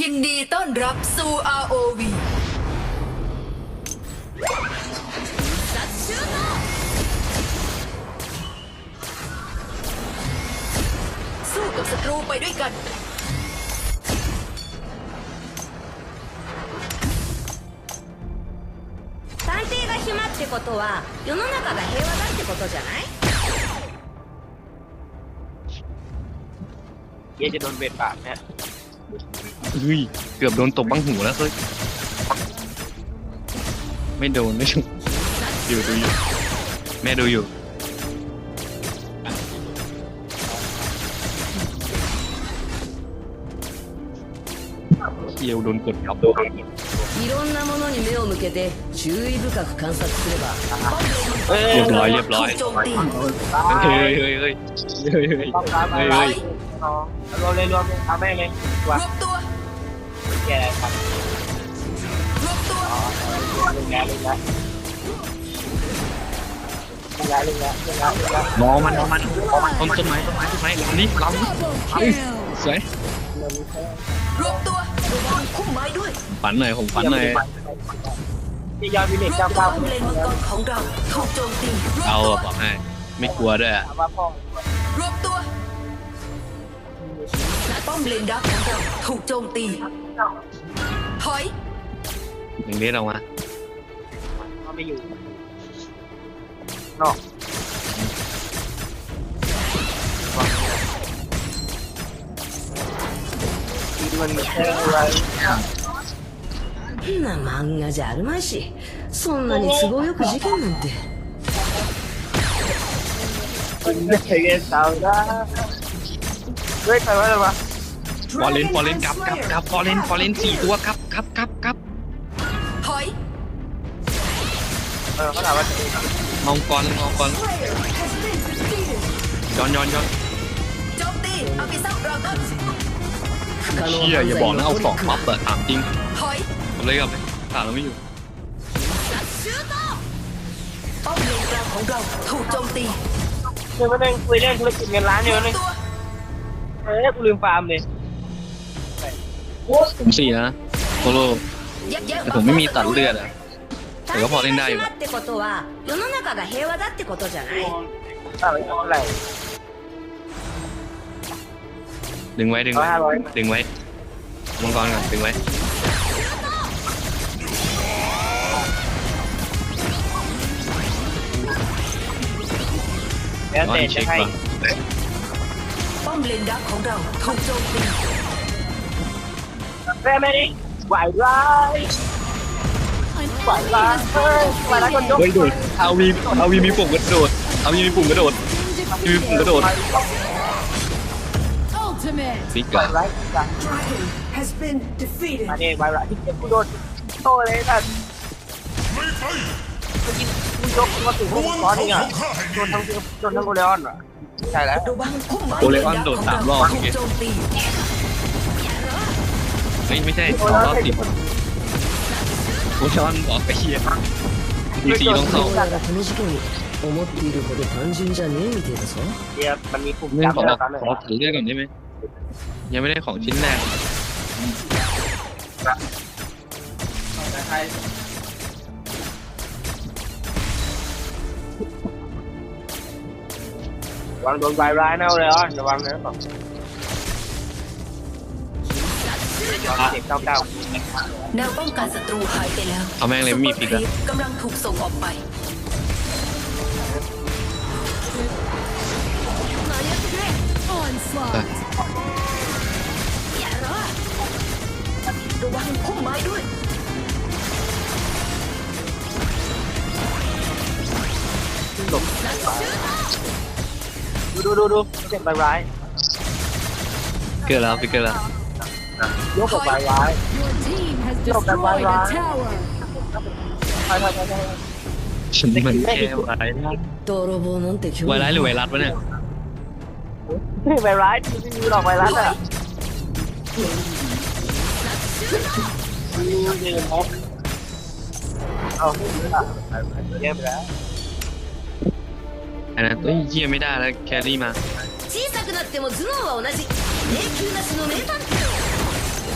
ยินดีต้อนรับสู่ ROV สู้กับศัตรูไปด้วยกัน 探偵が暇ってことは世の中が平和だってことじゃない เหี้ยจะโดนเบ็ดปากนะ เฮ้ยเกือบโดนตบบังหูแล้วเฮ้ยไม่โดนไม่ถูกอยู่ดูอยู่ แม่ดูอยู่เคียวโดนกดครับโดน いろんなものに目を向けて 注意深く観察すれば เฮ้ย เรียบร้อยเรียบร้อย ถูกโจมตี เฮ้ยเฮ้ยเฮ้ยเฮ้ยเฮ้ย ต้องการอะไร เฮ้ย รวมเลยรวมเลยเอาแม่งเลย ร ว่าว มตัว แกครับ รวมตัว ลุงแล้วลุงแล้วลุงแล้วลุงแล้วลุงแล้วลุงแล้ว มองมันมองมันต้นต้นไม้ต้นไม้ต้นไม้ลำนี้ลำนี้เฮ้ยสวย รวมตัวระวังคุ้มไม้ด้วย ฝันหน่อยผมฝันหน่อย ที่ยอดวิเลรจวมเจ้าตัวเก้าป้อมเลนมังกรของเราถูกโจมตีรวมเอาตัวอะบอกให้ ไม่กลัวด้วยอะถามว่าพ่อรวมตัวป้อมเลนดักของเราถูกโจมตีถอยอย่างนี้ออกมาเขาไม่อยู่นอกมันแค่อะไรんな漫画じゃあるまいしそんなに都合よく事件なんて มันไม่เคยเรียนสาวนะเฮ้ยใครว่าอะไรวะ ฟอร์เรนฟอร์เรนกลับกลับกลับฟอร์เรนฟอร์เรนสี่ตัวกลับกลับกลับกลับ ถอย เออเขาถามว่าจะ มองก่อนมองก่อนย้อนย้อนย้อน โจมตีอาบิซับดราก้อน 不可能 เชี่ยอย่าบอกนะเอาสองปั๊บเปิดถามจริง ถอย ผมเลยกลับเลยถามเราไม่อยู่ ป้อมเลนกลางของเราถูกโจมตี เนี่ยมันนั่งคุยเรื่องธุรกิจเงินล้านอยู่ รวม นี่ ตัว เออกูลืมฟาร์มเลย ผมสี่นะโซโล่ ยักแยะ แต่ผมไม่มีตัดเลือดอะ 探偵が暇ってことは世の中が平和だってことじゃない อะไรเท่าไหร่ ดึงไว้ดึง ร้อย ไว้ ห้าร้อย ดึงไว้มังกรก่อนดึงไว้ แล้วนอนแต่เช็จะคให้ก่อนป้อมเลนดักของเราถูกโจมตีแม่ไม่ได้ไหวร้ายไหวร้ายเฮ้ยไหวร้ายคนยกเฮ้ยโดดเอาวีเอาวีมีปุ่มกระโดดเอาวีมีปุ่มกระโดดมีปุ่มกระโดด Ultimate! ฟิกไหวอะร้ายจัง has been defeated. มาเนี่ยไหวร้ายที่เจ็บกูโดนโตเลยท่านเมื่อกี้กูยกมาถึงพวกก้อนนี่อ่ะโดนทั้งโดนทั้งโกเลออนอ่ะใช่แล้ว ระวังคุ้มไม้ โอเลออนโดดสามรอบ ถู เมื่อกกี้ โจมตี เฮ้ยไม่ใช่สองรอบสิบโอชอนบอกไปเฮียดีซีต้องเข้า お前らこの事件思っているほど単純じゃねえみてえだぞ เดี๋ยวมันมีปุ่ม เรื่อง จับ ขอ แล้วกัน ขอถือเรื่องก่อนได้ไหมยังไม่ได้ของชิ้นแรก ระวังโดนไหวร้ายนะโกเลออนระวังนะบอกเด็กเก้าเก้าแนวป้องกันศัตรูหายไปแล้วเอาแม่งเลยไม่มีพลิกซุปอะเปอร์ครีปกำลังถูกส่งออกไป Onslaught! ระวังคุ้มไม้ด้วยดูดูดูดูเจ็บไหวร้าย เกิดแล้วฟิกเกอร์แล้ว ยกกับไหวร้าย Your team has Yo, destroyed bye, bye. a tower! ใช่ใช่ใช่ใช่ ฉันมันแค่ไวรัส 泥棒なんて興 ไว 味 รัสหรือไวรัสวะเนี่ย ไวร้ายที่ไม่มีหรอกไวรัสอ่ะเอาไม่มีละเยี่ยมแล้ว อันนั้นเฮ้ยเยี่ยไม่ได้แล้วแครี่มา 小さくなっても頭脳は同じ迷宮なしの名探偵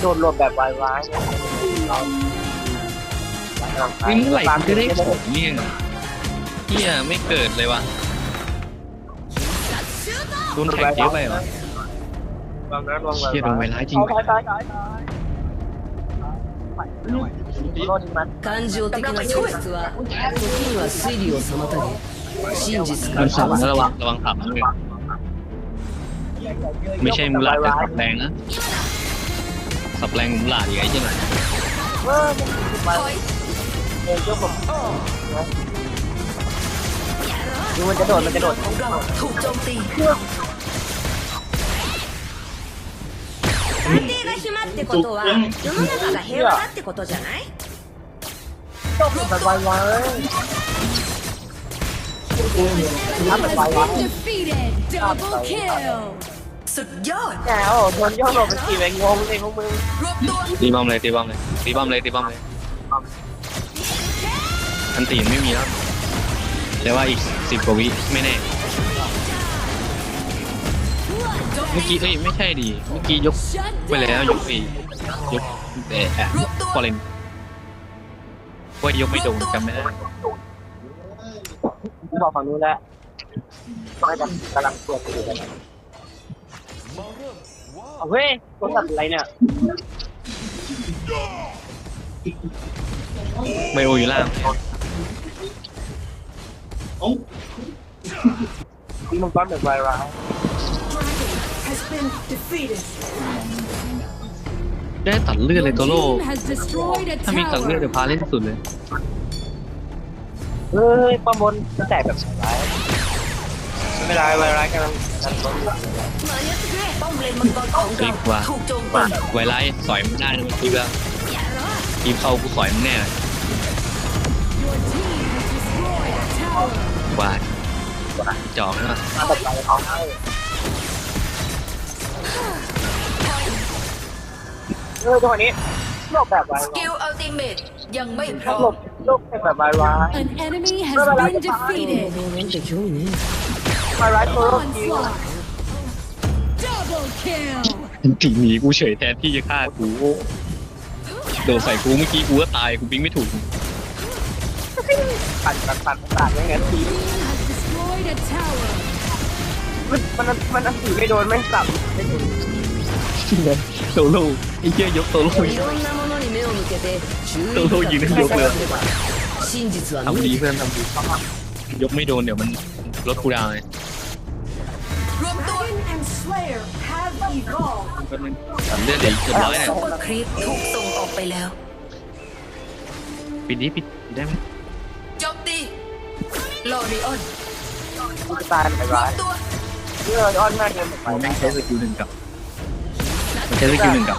โดนรวมแบบวายวายเนี่ยเรา นี่เมื่อไหร่กูจะได้ของเนี่ยเฮียไม่เกิดเลยวะโดนแท็กเยอะไปเหรอ วางนั้นวาง เฮียโดนไวร้ายจริง ตายตายตายตายโดนมัน 感情的な喪失は時には推理を妨げ 真実 มั か นสับนะระวังระวังสับนะเว้ยไม่ใช่มูลาดแต่สับแรงนะสับแรงมูลาดอย่างไงใช่ไหม เออมันมา ถอย เองยกผมดูมันจะโดดมันจะโดด ของเราถูกโจมตี 探偵が暇ってことは世の中が平和だってことじゃない ต้องแบบวายวายทำแบบวายวาย Defeated. Double kill. สุดยอดแกโอ้โดนย่อหลบเป็นสี่แบงงงเลยพวกมึงรวบตัวตีบอมเลยตีบอมเลยตีบอมเลยตีบอมเลยอันตีนไม่มีแล้วแต่ว่าอีกสิบกว่าวิไม่แน่ เมื่อกี้เอ้ยไม่ใช่ดี เมื่อกี้ยกไปแล้วยกสี่ยกแต่อะฟอเรนว่ายกไม่โดนจำไม่ได้ บอกฝั่งนู้นแล้วก็จะกำลังตรวจอยู่กันเฮ้ยตัวสัตว์อะไรเนี่ยไบโออยู่ล่างที่มังกรแบบวายร้าย Has been defeated. ได้ตัดเลือดเลย Your ตัวโล team has destroyed a ถ้ามีตัดเลือด tower. เดี๋ยวพาเล่นสุดเลย เฮ้ยป้อมบนจะแตกแบบร้ายไม่เป็นไรวายร้ายกำลังดันบนมาเยอะแรกป้อมเลนมังกรของคลิเรากว่าถูกโจมตีไวไลท์สอยมันได้นะเมื่อกี้ว่าทีมเข้ากูสอยมันแน่ Your team has destroyed a tower. ว่าจอกนะมาแบบไปเอาให้เออจังหวะนี้โลกแบบวายสกิลอัลติเมตยังไม่พร้อ โล ม กโลกแบบวายร้าย An enemy has been defeated. วายร้ายตัวโลกจริง Onslaught. Double kill. จริงหนีกูเฉยแทนที่จะฆ่ากูโดนใส่กูเมื่อกี้กูก็ตายกูบิงไม่ถูก ปั่นปั่นปั่นปั่นไม่งั้นที Team has destroyed a tower. มันมันมันอันตีไม่โดนไม่สับไม่ถึง โซโล่ไอ้เหี้ยยกโซโล่ いろんなものに目を に向けて注意 โซโล่ยืนให้ยกเลย 真実は無 ทำดี 理 เพื่อนทำดียกไม่โดนเดี๋ยวมันลดคูลดาวน์เลย รวมตัว Dragon and Slayer have evolved. ก็นึงทำเลือดเหลือเกือบร้อยเนี่ย ซุปเปอร์ครีปถูกส่งออกไปแล้ว ปิดนี้ปิดได้ไหม โจมตีลอริออน มันตายไป รว ร้าม ย ตัว เพื่ออ้อนหน้าเงินไป มันแม่งใช้สกิลหนึ่งกับมันใช้สกิลหนึ่งกับ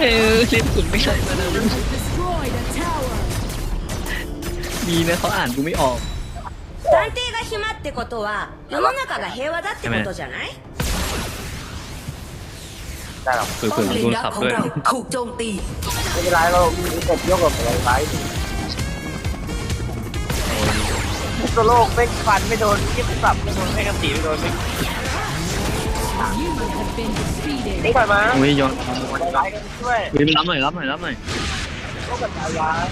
เออเล่นสุดไม่ใช่มานะ Destroyed a tower. ดีนะเขาอ่านกูไม่ออก 探偵が暇ってことは世の中が平和だってことじゃない ได้หรอก เผื่อ ป้อม ๆ เล โด น น ดัก ขับ ของ ด้วย เราถูกโจมตี ไม่เป็นไรเรามีแต่ยกกับอะไรร้ายตัวโลกไม่ฟันไม่โดนที่สับไม่โดนไม่กระสีไม่โดนไม่ นี่ก่อนมาเฮ้ยย้อนร้ายกันช่วยเฮ้ยรับหน่อยรับหน่อยรับหน่อยโลกแบบวายร้าย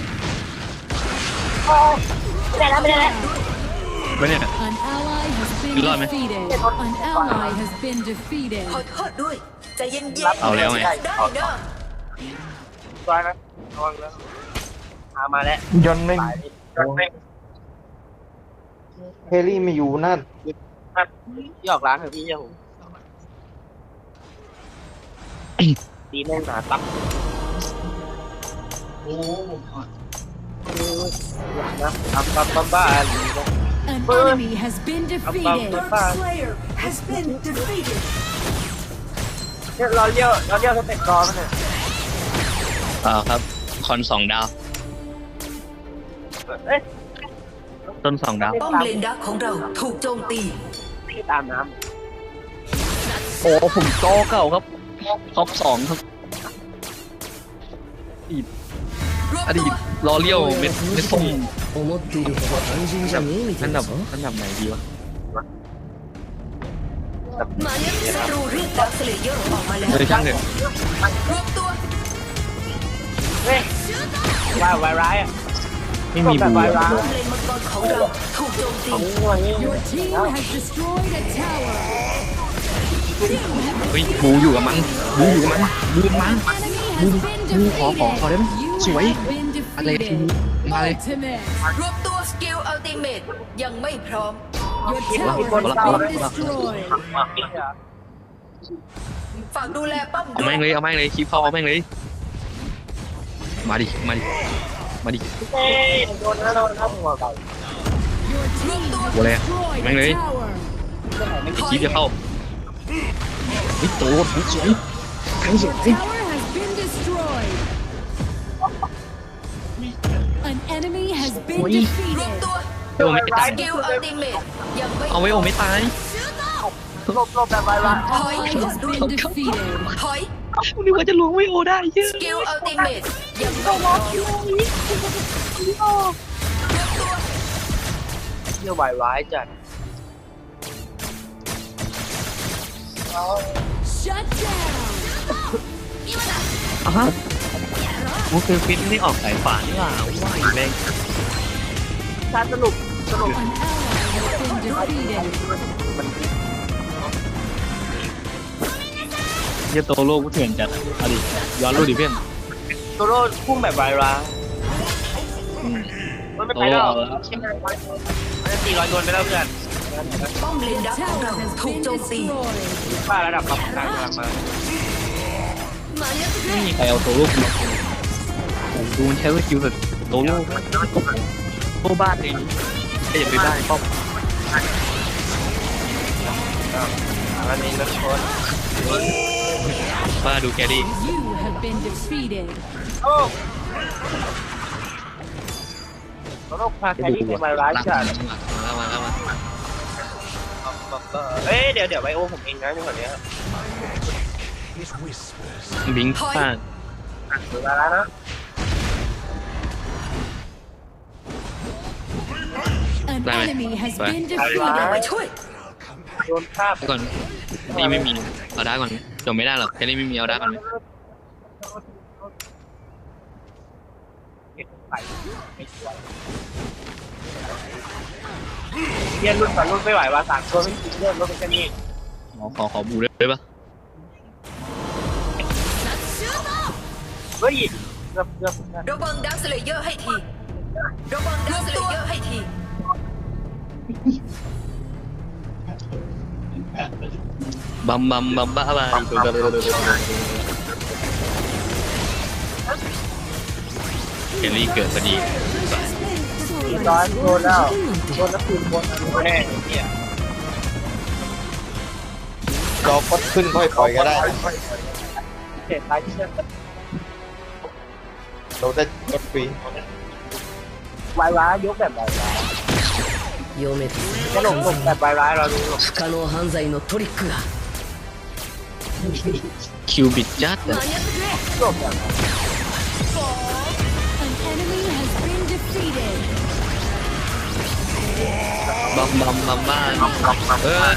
ไม่ได้แล้วไม่ได้แล้วไม่เนี่ย An ally has been You like me? defeated. An ally has been defeated. ขอโทษด้วยใจเย็นๆเอาแล้วไงได้เด้อตัวนะระวังแล้วหามาแล้วยนต์ไม่สายยนต์ไม่เฮลี่ไม่อยู่นั่นพี่ออกร้านเถอะพี่เจ้าผม ดีแม่งหนาตับนะอับบับบับบ้าลีนะ An Uh, enemy has been defeated. Above the fire. Slayer has been defeated. เนี่ยเราเลี้ยวเราเลี้ยวสเต็ปรอมันเนี่ยเปล่าครับ คอนสองดาว เอ้ยต้นสองดาว ป้อมเลนดักของเราถูกโจมตี ไม่ตามน้โอ้ผมโตเก่าครับ ท็อปสองครับ รวบ อดี ตั ต ว รอเลี้ยวเม็ดเม็ดส้ม 思っているほど単純じゃねえみた อั い น だ ดับ ぞ อันดับไหนดีวะ มาเรียกศัตรูเรียกดักสเลเยอร์ออกมาแล้ว เออช่างเถอะ รวบตัว ำเฮ้ยว่าไวร้ายอ่ะ ไม่มีบู แบบ อะ ร้าย ป้อมเลนมังกรของเราถูกโจมตี ของงัวนี่ Your team has destroyed a tower. เฮ้ยบูอยู่กับมันบูอยู่กับมันบูกับมัน Enemy has been บูขอขอขอได้ไหม defeated. You สวย have been อะไรที defeated. มาเลย Ultimate. รวบตัวสกิลอัลติเมตยังไม่พร้อม Your tower has been destroyed. ฝากดูแลป้อมเอาด้วแม่ยงเลยเอาแม่งเลยคลิปเข้าเอาแม่งเลย มาดิ มาดิ มาดิเฮ้ยโดนนะโดนนะหัวเก่า Your team has โอ้เลย destroyed แม่งเลย a tower. ไอ้คลิปจะเข้า เฮ้ยโตสวยแข็งสวย Tower has been destroyed. An enemy has been รวบ defeated. ตัวเอวไม่ตายสกิลอัลติเมตยังไม่เอาไว้โอไม่ตายหลบหลบแบบไวร้าย Ally has been defeated. ถอยกูนึกว่าจะลวงไว้โอได้เยอะสกิลอัลติเมตยังไม่พร้อมรวบตัวเที่ยวไวร้ายจัด อะฮะกูคือฟินนี่ออกสายฝานี่หว่าว่าอีแม่งชาสนุกสนุก An ally has been defeated. เหี้ยโตโลกกูเถื่อนจัดเอาดิย้อนรูปดิเพื่อนโตโร่พุ่งแบบไวร้ายอืมมันไม่ไปแล้วโตโร่เอาแล้วมันจะตีร้อยโดนไปแล้วเพื่อน ป้อมเลนดักของเรา Tower has ถูก been โจมตี destroyed. ป้าระดับกรรมการกำลังมามาเรียกไม่มีใครเอาโตโลกกูหรอกผมดูมันใช้สกิลแบบโตโลกโตบ้านเองก็อย่าไปได้ป้อมอันนี้นะชนมาดูแกดิ You have been defeated. โอ้โตโร่พาแครี่เป็นไวร้ายจัด เอ้ยเดี๋ยวเดี๋ยวไบโอผมเองนะนี่คนนี้บิงพลาดเดี๋ยวแล้วนะ An Right. enemy has Right. been เรา defeated. ไปช่วยโดนภาพก่อนนี่ไม่มีเอาได้ก่อนจบไม่ได้หรอกแค่นี้ไม่มีเอาได้ก่อนไหม เรียนรุ่นก่อนรุ่นไม่ไหวว่าสามตัวไม่ติดเรื่องรถเป็นแค่นี้ขอขอขอบูได้ปะเฮ้ยเกือบเกือบระวังดักสเลเยอร์ให้ที ระวังดักสเลเยอร์ให้ที บัมบัมบัมบ้าบ้าเฮลี่เกิดพอดี ร้อยโดนแล้วโดนแล้วคืนบนแน่เนี่ย เราก็ขึ้นค่อยปล่อยก็ได้ เจ็ดท้ายที่เชื่อ เราได้รถฟรี วายร้ายยกแบบวายร้าย 読めて ก็ลงลงแบบวายร้ายเราดู 不可能犯罪のトリックが คิวบิดจัด มาเรียก จบแบบ An enemy has been defeated. บัมบัมบัมบ้าเออ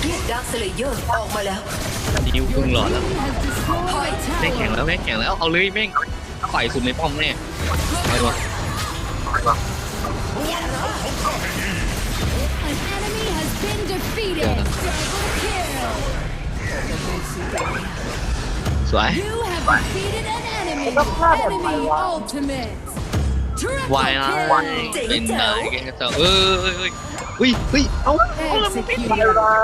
เรียกดักสเลเยอร์ออกมาแล้วดิวพึ่งหลอดแล้ว Team has destroyed a แม่งแข่ง tower. แล้วแม่งแข่งแล้วเอาเลยแม่งฝ่ายสุดในป้อมแน่ไปวะ An enemy has been defeated. Double kill. สวย You have defeated an enemy. Enemy ultimate. วายนะ kill. เป็นนายกันก็เออเฮ้ยเฮ้ยเฮ้ยเอา Executed. วายร้าย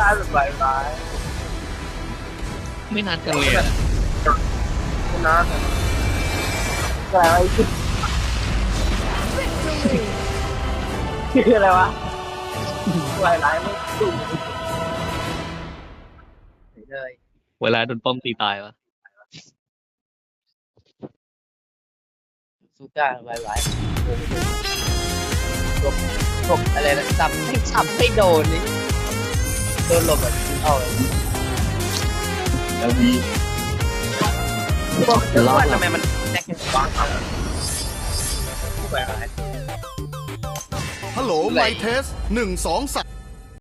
ตายแบบวายร้ายไม่นัดกันเลยอะนะแต่ไอ้ที่คืออะไรวะวายร้ายไม่ถูกเวลาโดนป้อมตีตายวะ ซูก้าไวไวหลบหลบอะไรนะจับไม่จับไม่โดนนี่โดนหลบแบบเอาเลยแล้วมีบอกว่าทำไมมันแจ็คยังวางเอาไวไวฮัลโหลไมเทสหนึ่งสองสาม